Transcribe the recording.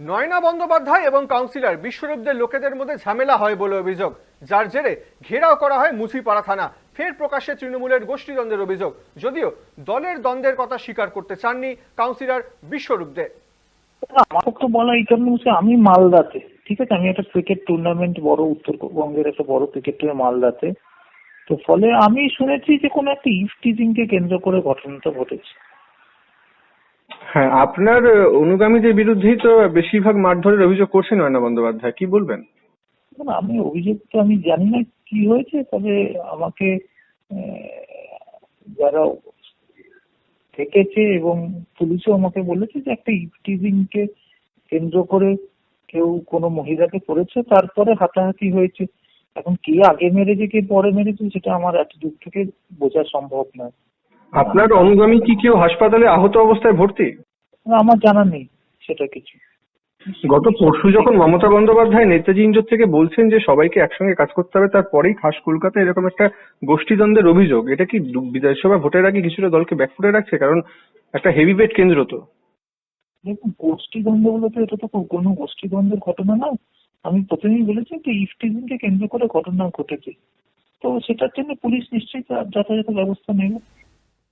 নয়না বন্দ্যোপাধ্যায় এবং কাউন্সিলর বিশ্বরূপদের লোকেদের মধ্যে ঝামেলা হয় বলে অভিযোগ। যার জেরে ঘেরাও করা হয় মুচিপাড়া থানা। ফের প্রকাশ্যে তৃণমূলের গোষ্ঠীদ্বন্দ্বের অভিযোগ। যদিও দলের দ্বন্দ্বের কথা স্বীকার করতে চাননি কাউন্সিলর বিশ্বরূপদে। আমার তো বলা এই কারণে আমি মালদাতে, ঠিক আছে? আমি একটা ক্রিকেট টুর্নামেন্ট বড় উত্তরবঙ্গের একটা বড় ক্রিকেট টুর্নামেন্ট মালদাতে। তো ফলে আমি শুনেছি যে কোনো একটা ইফ টিজিং কে কেন্দ্র করে ঘটনাটা ঘটেছে। হ্যাঁ আপনার অনুগামীদের বিরুদ্ধেই তো বেশিরভাগ মারধরের অভিযোগ করছেন নয়না বন্দ্যোপাধ্যায়, কি বলবেন? আমি অভিযোগ তো আমি জানি না কি হয়েছে, তবে আমাকে যারা থেকেছে এবং পুলিশও আমাকে বলেছে যে একটা ইফটিজিং কে কেন্দ্র করে কেউ কোনো মহিলাকে করেছে, তারপরে হাতাহাতি হয়েছে। এখন কে আগে মেরেছে, কে পরে মেরেছে, সেটা আমার এত দূর থেকে বোঝা সম্ভব নয়। আপনার অনুগামী কি কেউ হাসপাতালে আহত অবস্থায় ভর্তি? আমার জানা নেই সেটা কিছু। গত পরশু যখন মমতা বন্দ্যোপাধ্যায় নেতাজি ইঞ্জোর থেকে বলছেন যে সবাইকে একসঙ্গে কাজ করতে হবে তারপরেই খাস কলকাতায় এরকম একটা গোষ্ঠীদ্বন্দ্বের অভিযোগ। এটা কি বিধানসভা ভোটের আগে কিছুটা দলকে ব্যাকফুটে রাখছে? কারণ একটা হেভিওয়েট কেন্দ্র তো। দেখুন গোষ্ঠীদ্বন্দ্ব বলে তো এটা তো কোনো গোষ্ঠীদ্বন্দ্বের ঘটনা না আমি প্রথমেই বলেছি যে ইফটিজিং কে কেন্দ্র করে ঘটনা ঘটেছে। তো সেটার জন্য পুলিশ নিশ্চয়ই তার যথাযথ ব্যবস্থা নেবে।